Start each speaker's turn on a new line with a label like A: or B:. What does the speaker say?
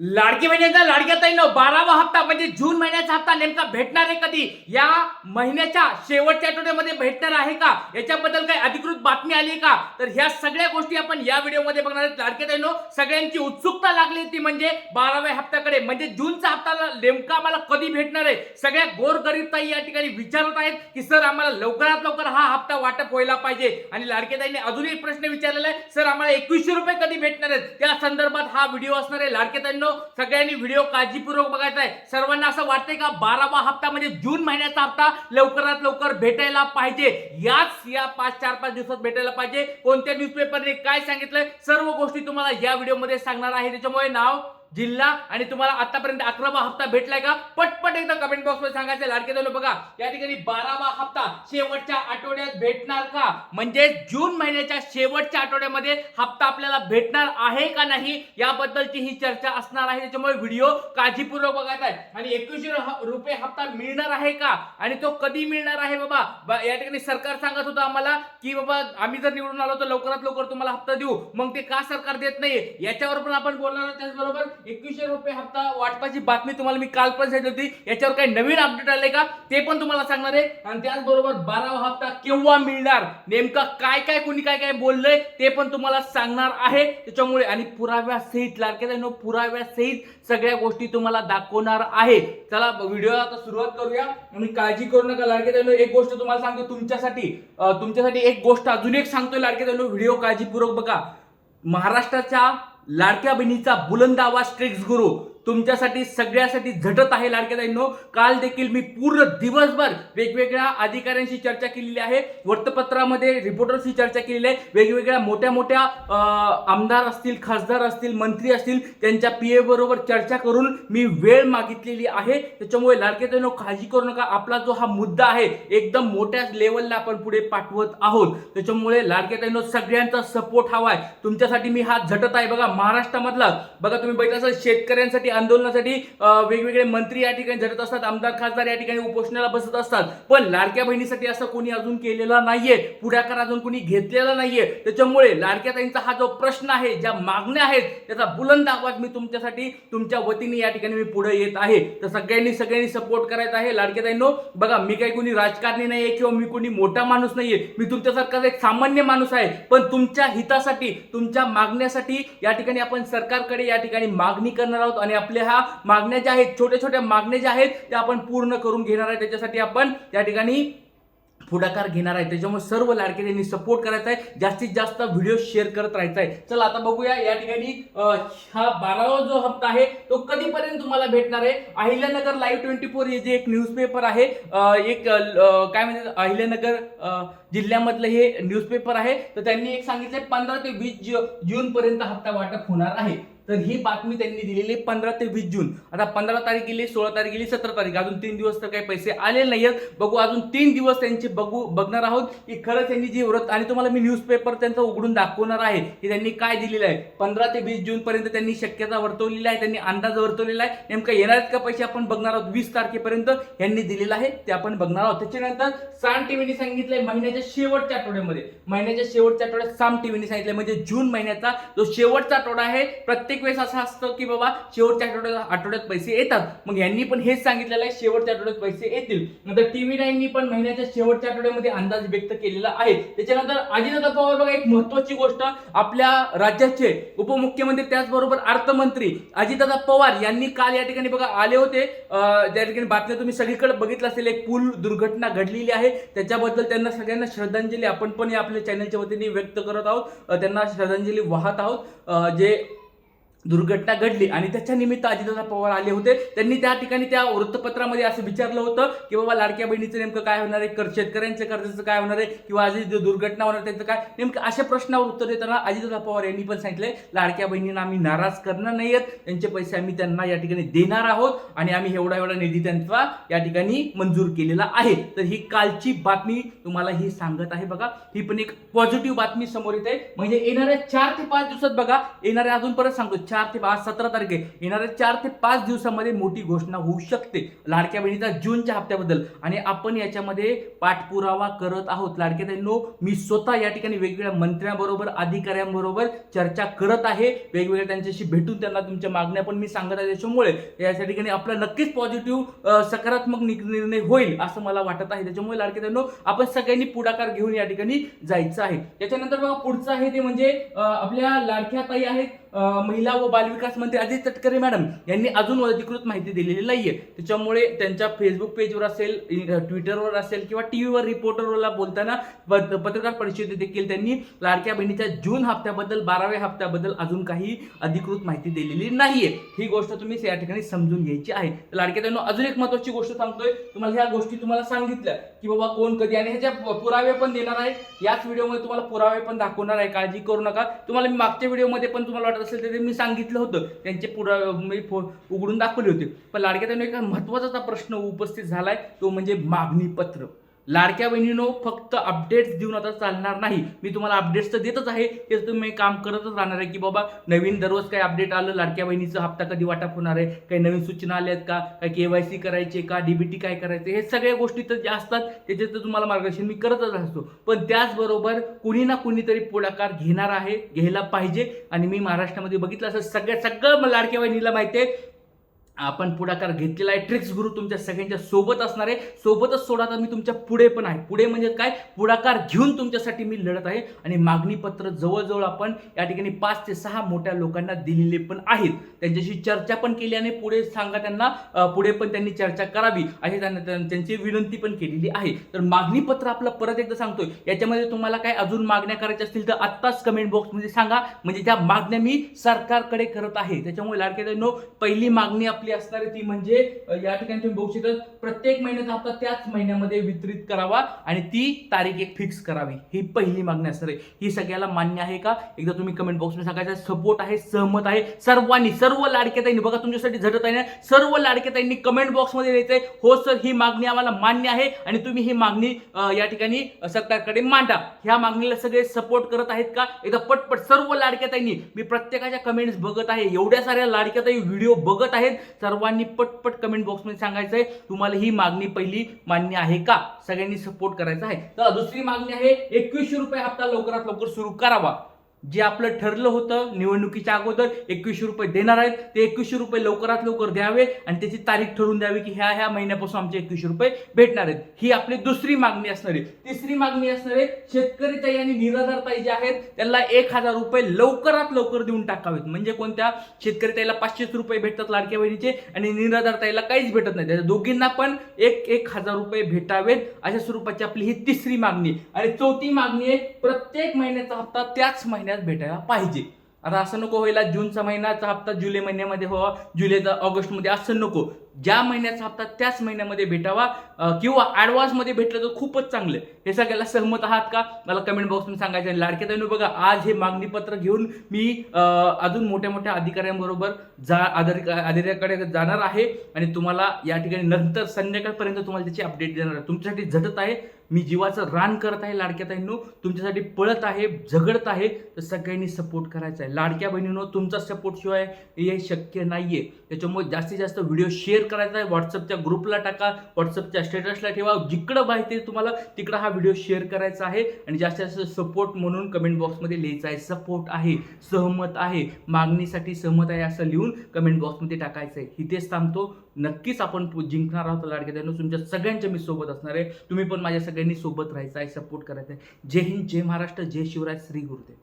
A: लाडकी बहिणीचा लाडक्या ताईनो बारावा हप्ता म्हणजे जून महिन्याचा हप्ता नेमका भेटणार आहे कधी? या महिन्याच्या शेवटच्या आठवड्यामध्ये भेटणार आहे का? याच्याबद्दल काही अधिकृत बातमी आली का? तर ह्या सगळ्या गोष्टी आपण या व्हिडिओमध्ये बघणार आहेत. लाडक्या ताईनो सगळ्यांची उत्सुकता लागली ती म्हणजे बाराव्या हप्त्याकडे. म्हणजे जूनचा हप्ता नेमका आम्हाला कधी भेटणार आहे? सगळ्या गोरगरीब ताई या ठिकाणी विचारत आहेत की सर आम्हाला लवकरात लवकर हा हप्ता वाटप व्हायला पाहिजे. आणि लाडक्या ताईने अजून एक प्रश्न विचारलेला आहे सर आम्हाला एकवीसशे रुपये कधी भेटणार आहेत? त्या संदर्भात हा व्हिडिओ असणार आहे. लाडक्या ताईंनो सगळ्यांनी व्हिडिओ काळजीपूर्वक बघायचा आहे. सर्वांना असं वाटतंय का बारावा हप्ता म्हणजे जून महिन्याचा हप्ता लवकरात लवकर भेटायला पाहिजे? याच या पाच चार पाच दिवसात भेटायला पाहिजे. कोणत्या न्यूजपेपरने काय सांगितलंय? सर्व गोष्टी तुम्हाला या व्हिडिओमध्ये सांगणार आहे. त्याच्यामुळे नाव जिल्हा आणि तुम्हाला आतापर्यंत अकरावा हप्ता भेटलाय का? पटपट एकदा कमेंट बॉक्समध्ये सांगायचं लाडके झालो बघा या ठिकाणी बारावा हप्ता शेवटच्या आठवड्यात भेटणार का? म्हणजे जून महिन्याच्या शेवटच्या आठवड्यामध्ये हप्ता आपल्याला भेटणार आहे का नाही याबद्दलची ही चर्चा असणार आहे. त्याच्यामुळे व्हिडिओ काळजीपूर्वक बघायचा आहे. आणि एकवीसशे रुपये हप्ता मिळणार आहे का? आणि तो कधी मिळणार आहे बाबा? या ठिकाणी सरकार सांगत होतं आम्हाला की बाबा आम्ही जर निवडून आलो तर लवकरात लवकर तुम्हाला हप्ता देऊ. मग ते का सरकार देत नाही याच्यावर पण आपण बोलणार त्याचबरोबर एकवीसशे रुपये हप्ता वाटपाची बातमी तुम्हाला मी काल पण सांगितली होती. याच्यावर काही नवीन अपडेट आले का? ते पण तुम्हाला सांगणार आहे. आणि त्याचबरोबर बारावा हप्ता केव्हा मिळणार? नेमका काय काय कोणी काय काय बोललंय ते पण तुम्हाला सांगणार आहे. त्याच्यामुळे आणि पुराव्या सहित लाडक्या जाईनो पुराव्या सहित सगळ्या गोष्टी तुम्हाला दाखवणार आहे. चला व्हिडिओ आता सुरुवात करूया. आणि काळजी करू नका लाडके जाईनो एक गोष्ट तुम्हाला सांगतो तुमच्यासाठी. तुमच्यासाठी एक गोष्ट अजून एक सांगतोय लाडके जाईनो व्हिडिओ काळजीपूर्वक बघा. महाराष्ट्राच्या लाडक्या बहिणीचा बुलंद आवाज ट्रिक्स गुरु. तुमच्यासाठी सगळ्यासाठी झटत आहे लाडक्याताईंनो. काल देखील मी पूर्ण दिवसभर वेगवेगळ्या अधिकाऱ्यांशी चर्चा केलेली आहे. वृत्तपत्रामध्ये रिपोर्टरशी चर्चा केलेली आहे. वेगवेगळ्या मोठ्या मोठ्या आमदार असतील खासदार असतील मंत्री असतील त्यांच्या पी बरोबर चर्चा करून मी वेळ मागितलेली आहे. त्याच्यामुळे लाडक्याताईंनो काळजी करू नका. आपला जो हा मुद्दा आहे एकदम मोठ्या लेवलला आपण पुढे पाठवत आहोत. त्याच्यामुळे लाडक्याताईंनो सगळ्यांचा सपोर्ट हवा आहे तुमच्यासाठी मी हा झटत आहे. बघा महाराष्ट्रामधला बघा तुम्ही बघितलं असाल शेतकऱ्यांसाठी आंदोलनासाठी वेगवेगळे मंत्री या ठिकाणी झटत असतात आमदार खासदार या ठिकाणी उपोषणाला बसत असतात. पण लाडक्या बहिणीसाठी असं कोणी अजून केलेला नाहीये पुढाकार अजून कोणी घेतलेला नाहीये. त्याच्यामुळे लाडक्या ताईंचा हा जो प्रश्न आहे ज्या मागण्या आहेत त्याचा बुलंद आवाज मी तुमच्यासाठी तुमच्या वतीने या ठिकाणी मी पुढे येत आहे. तर सगळ्यांनी सगळ्यांनी सपोर्ट करायचा आहे. लाडक्या ताईंनो बघा मी काही कोणी राजकारणी नाहीये किंवा मी कोणी मोठा माणूस नाहीये. मी तुमच्यासारखाच एक सामान्य माणूस आहे. पण तुमच्या हितासाठी तुमच्या मागण्यासाठी या ठिकाणी आपण सरकारकडे या ठिकाणी मागणी करणार आहोत आणि आपल्या ह्या मागण्या ज्या आहेत छोट्या छोट्या मागण्या ज्या आहेत त्या आपण पूर्ण करून घेणार आहे. त्याच्यासाठी आपण त्या ठिकाणी पुढाकार घेणार आहे. त्याच्यामुळे सर्व लाडके त्यांनी सपोर्ट करायचा आहे. जास्तीत जास्त व्हिडिओ शेअर करत राहायचा आहे. चला आता बघूया या ठिकाणी हा बारावा जो हप्ता आहे तो कधीपर्यंत तुम्हाला भेटणार आहे? अहिल्यानगर लाईव्ह ट्वेंटी फोर हे जे एक न्यूजपेपर आहे एक काय म्हणजे अहिल्यानगर जिल्ह्यामधलं हे न्यूजपेपर आहे. तर त्यांनी एक सांगितलं पंधरा ते वीस जून पर्यंत हप्ता वाटप होणार आहे. तर ही बातमी त्यांनी दिलेली पंधरा ते वीस जून. आता पंधरा तारीख गेली सोळा तारीख गेली सतरा तारीख. अजून तीन दिवस तर काही पैसे आले आहेत बघू अजून तीन दिवस त्यांचे बघू बघणार आहोत की खरंच त्यांनी जी व्रत आणि तुम्हाला मी न्यूजपेपर त्यांचा उघडून दाखवणार आहे की त्यांनी काय दिलेलं आहे. पंधरा ते वीस जून पर्यंत त्यांनी शक्यता वर्तवलेली आहे त्यांनी अंदाज वर्तवलेला आहे. नेमकं येणार आहेत का पैसे आपण बघणार आहोत वीस तारखेपर्यंत. यांनी दिलेलं आहे ते आपण बघणार आहोत. त्याच्यानंतर साम टीव्हीने सांगितलंय महिन्याच्या शेवटच्या आठवड्यामध्ये. महिन्याच्या शेवटच्या आठवड्यात साम टीव्हीने सांगितलंय म्हणजे जून महिन्याचा जो शेवटचा आठवडा आहे प्रत्येक वेळेस असं असतं की बाबा शेवटच्या आठवड्यात आठवड्यात पैसे येतात. मग यांनी पण हेच सांगितलेलं आहे शेवटच्या आठवड्यात पैसे येतील. नंतर टीव्ही नाईननी पण महिन्याच्या शेवटच्या आठवड्यामध्ये अंदाज व्यक्त केलेला आहे. त्याच्यानंतर अजितदादा पवार बघा एक महत्वाची गोष्ट आपल्या राज्याचे उपमुख्यमंत्री त्याचबरोबर अर्थमंत्री अजितदादा पवार यांनी काल या ठिकाणी बघा आले होते. त्या ठिकाणी बातम्या तुम्ही सगळीकडे बघितलं असेल एक पूल दुर्घटना घडलेली आहे. त्याच्याबद्दल त्यांना सगळ्यांना श्रद्धांजली आपण पण या आपल्या चॅनलच्या वतीने व्यक्त करत आहोत. त्यांना श्रद्धांजली वाहत आहोत. जे दुर्घटना घडली आणि त्याच्या निमित्त अजितदादा पवार आले होते. त्यांनी त्या ठिकाणी त्या वृत्तपत्रामध्ये असं विचारलं होतं की बाबा लाडक्या बहिणीचं नेमकं काय होणार आहे? कर शेतकऱ्यांच्या कर्जाचं काय होणार आहे? किंवा अजित दुर्घटना होणार त्याचं काय? नेमकं अशा प्रश्नावर उत्तर देताना अजितदादा पवार यांनी पण सांगितलंय लाडक्या बहिणींना आम्ही नाराज करणार नाही आहेत. त्यांचे पैसे आम्ही त्यांना या ठिकाणी देणार आहोत आणि आम्ही एवढा एवढा निधी त्यांचा या ठिकाणी मंजूर केलेला आहे. तर ही कालची बातमी तुम्हाला ही सांगत आहे बघा. ही पण एक पॉझिटिव्ह बातमी समोर येते. म्हणजे येणाऱ्या चार ते पाच दिवसात बघा येणाऱ्या अजून परत सांगतो. चार ते पाच सतरा तारखे येणाऱ्या चार ते पाच दिवसामध्ये मोठी घोषणा होऊ शकते. लाडक्या बहिणीचा जूनच्या हप्त्याबद्दल. आणि आपण याच्यामध्ये पाठपुरावा करत आहोत. लाडक्या बहिणीनो मी स्वतः या ठिकाणी वेगवेगळ्या मंत्र्यांबरोबर अधिकाऱ्यांबरोबर चर्चा करत आहे. वेगवेगळ्या त्यांच्याशी भेटून त्यांना तुमच्या मागण्या पण मी सांगत आहे. त्याच्यामुळे या ठिकाणी आपला नक्कीच पॉझिटिव्ह सकारात्मक निर्णय होईल असं मला वाटत आहे. त्याच्यामुळे लाडके त्यांनो आपण सगळ्यांनी पुढाकार घेऊन या ठिकाणी जायचं आहे. त्याच्यानंतर बघा पुढचं आहे ते म्हणजे आपल्या लाडक्या ताई आहेत. महिला व बालविकास मंत्री अजित तटकरे मॅडम यांनी अजून अधिकृत माहिती दिलेली नाहीये. त्याच्यामुळे त्यांच्या फेसबुक पेजवर असेल ट्विटरवर असेल किंवा टीव्हीवर रिपोर्टरला बोलताना पत्रकार परिषदेत देखील त्यांनी लाडक्या बहिणीच्या जून हप्त्याबद्दल बाराव्या हप्त्याबद्दल अजून काही अधिकृत माहिती दिलेली नाहीये. ही गोष्ट तुम्ही या ठिकाणी समजून घ्यायची आहे. तर लाडक्या त्यांना अजून एक महत्वाची गोष्ट सांगतोय. तुम्हाला ह्या गोष्टी तुम्हाला सांगितल्या की बाबा कोण कधी आणि ह्याच्या पुरावे पण देणार आहे. याच व्हिडिओमध्ये तुम्हाला पुरावे पण दाखवणार आहे. काळजी करू नका. तुम्हाला मी मागच्या व्हिडिओमध्ये पण तुम्हाला वाटत असेल तर ते मी सांगितलं होतं. त्यांचे पुरा मी फो- उघडून दाखवले होते. पण लाडक्या त्यांना एक महत्त्वाचा प्रश्न उपस्थित झालाय तो म्हणजे मागणी पत्र. लाडक्या बहिणीनो फक्त अपडेट्स देऊन आता चालणार नाही. मी तुम्हाला अपडेट्स तर देतच आहे. ते तुम्ही काम करतच राहणार आहे की बाबा नवीन दररोज काही अपडेट आलं लाडक्या बहिणीचा हप्ता कधी वाटप होणार आहे? काही नवीन सूचना आल्या आहेत का? काही केवायसी करायचे का? डीबीटी काय करायचे? हे सगळ्या गोष्टी तर ज्या असतात त्याचे तर तुम्हाला मार्गदर्शन मी करतच असतो. पण त्याचबरोबर कुणी ना कुणीतरी पुढाकार घेणार आहे घ्यायला पाहिजे. आणि मी महाराष्ट्रामध्ये बघितलं असं सगळ्या सगळं लाडक्या बहिणीला माहिती आहे. आपण पुढाकार घेतलेला आहे. ट्रिक्स गुरु तुमच्या सगळ्यांच्या सोबत असणार आहे. सोबतच सोडा तर मी तुमच्यापुढे पण आहे. पुढे म्हणजे काय? पुढाकार घेऊन तुमच्यासाठी मी लढत आहे. आणि मागणीपत्र जवळजवळ आपण या ठिकाणी पाच ते सहा मोठ्या लोकांना दिलेले पण आहेत. त्यांच्याशी चर्चा पण केली आणि पुढे सांगा त्यांना पुढे पण त्यांनी चर्चा करावी अशी त्यांना त्यांची विनंती पण केलेली आहे. तर मागणीपत्र आपलं परत एकदा सांगतोय. याच्यामध्ये तुम्हाला काय अजून मागण्या करायच्या असतील तर आत्ताच कमेंट बॉक्समध्ये सांगा. म्हणजे त्या मागण्या मी सरकारकडे करत आहे. त्याच्यामुळे लाडके नो पहिली मागणी आपली असणार आहे ती म्हणजे या ठिकाणी तुम्ही बघू शकता प्रत्येक महिन्याचा हप्ता त्याच महिन्यामध्ये वितरित करावा आणि ती तारीख एक फिक्स करावी. ही पहिली मागणी असणार आहे. ही सगळ्याला मान्य आहे का? एकदा तुम्ही कमेंट बॉक्समध्ये सांगायचं सपोर्ट आहे सहमत आहे सर्वांनी सर्व लाडकेताईंनी बघा तुमच्यासाठी झटत आहे ना सर्व लाडकेताईंनी कमेंट बॉक्समध्ये लिहायचंय हो सर ही मागणी आम्हाला मान्य आहे आणि तुम्ही ही मागणी या ठिकाणी सरकारकडे मांडा. ह्या मागणीला सगळे सपोर्ट करत आहेत का? एकदा पटपट सर्व लाडक्याताईंनी मी प्रत्येकाच्या कमेंट्स बघत आहे एवढ्या साऱ्या लाडक्याताई व्हिडिओ बघत आहेत सर्वांनी पटपट कमेंट बॉक्समध्ये सांगायचंय. तुम्हाला ही मागणी पहिली मान्य आहे का? सगळ्यांनी सपोर्ट करायचा आहे. तर दुसरी मागणी आहे एकवीसशे रुपये हप्ता लवकरात लवकर सुरू करावा. जे आपलं ठरलं होतं निवडणुकीच्या अगोदर एकवीसशे रुपये देणार आहेत ते एकवीसशे रुपये लवकरात लवकर द्यावे आणि त्याची तारीख ठरवून द्यावी की ह्या ह्या महिन्यापासून आमचे एकवीसशे रुपये भेटणार आहेत. ही आपली दुसरी मागणी असणार आहे. तिसरी मागणी असणार आहे शेतकरी ताई आणि निराधार ताई जे आहेत त्यांना एक हजार रुपये लवकरात लवकर देऊन टाकावेत. म्हणजे कोणत्या? शेतकरी ताईला पाचशेच रुपये भेटतात लाडक्या बहिणीचे आणि निराधार ताईला काहीच भेटत नाही. त्याच्या दोघींना पण एक एक हजार रुपये भेटावेत. अशा स्वरूपाची आपली ही तिसरी मागणी. आणि चौथी मागणी आहे प्रत्येक महिन्याचा हप्ता त्याच महिन्यात भेटायला पाहिजे. आता असं नको व्हायला जूनचा महिन्याचा हप्ता जुलै महिन्यामध्ये व्हावा जुलैचा ऑगस्टमध्ये असं नको. ज्या महिन्याचा हप्ता त्याच महिन्यामध्ये भेटावा किंवा ॲडव्हान्समध्ये भेटलं तर खूपच चांगलं. हे सगळ्याला सहमत आहात का? मला कमेंट बॉक्समध्ये सांगायचं आहे. लाडक्या ताईंनो बघा आज हे मागणीपत्र घेऊन मी अजून मोठ्या मोठ्या अधिकाऱ्यांबरोबर जा आधार अधिकाऱ्याकडे जाणार आहे. आणि तुम्हाला या ठिकाणी नंतर संध्याकाळपर्यंत तुम्हाला त्याची अपडेट देणार आहे. तुमच्यासाठी झटत आहे. मी जीवाचं रान करत आहे लाडक्या ताईंनो तुमच्यासाठी पळत आहे झगडत आहे तर सगळ्यांनी सपोर्ट करायचा आहे. लाडक्या बहिणींनो तुमचा सपोर्ट शिवाय हे शक्य नाही आहे त्याच्यामुळे जास्तीत जास्त व्हिडिओ शेअर करायचा आहे. व्हॉट्सअपच्या ग्रुपला टाका व्हॉट्सअपच्या स्टेटसला ठेवा. जिकडं माहिती तुम्हाला तिकडं हा व्हिडिओ शेअर करायचा आहे. आणि जास्तीत जास्त सपोर्ट म्हणून कमेंट बॉक्समध्ये लिहायचा आहे. सपोर्ट आहे सहमत आहे. मागणीसाठी सहमत आहे असं लिहून कमेंट बॉक्समध्ये टाकायचं आहे. इथेच थांबतो. नक्कीच आपण जिंकणार आहोत लाडक्या त्यानं तुमच्या सगळ्यांच्या मी सोबत असणार आहे. तुम्ही पण माझ्या सगळ्यांनी सोबत राहायचं आहे सपोर्ट करायचं आहे. जय हिंद जय महाराष्ट्र जय शिवराय श्री गुरुदेव.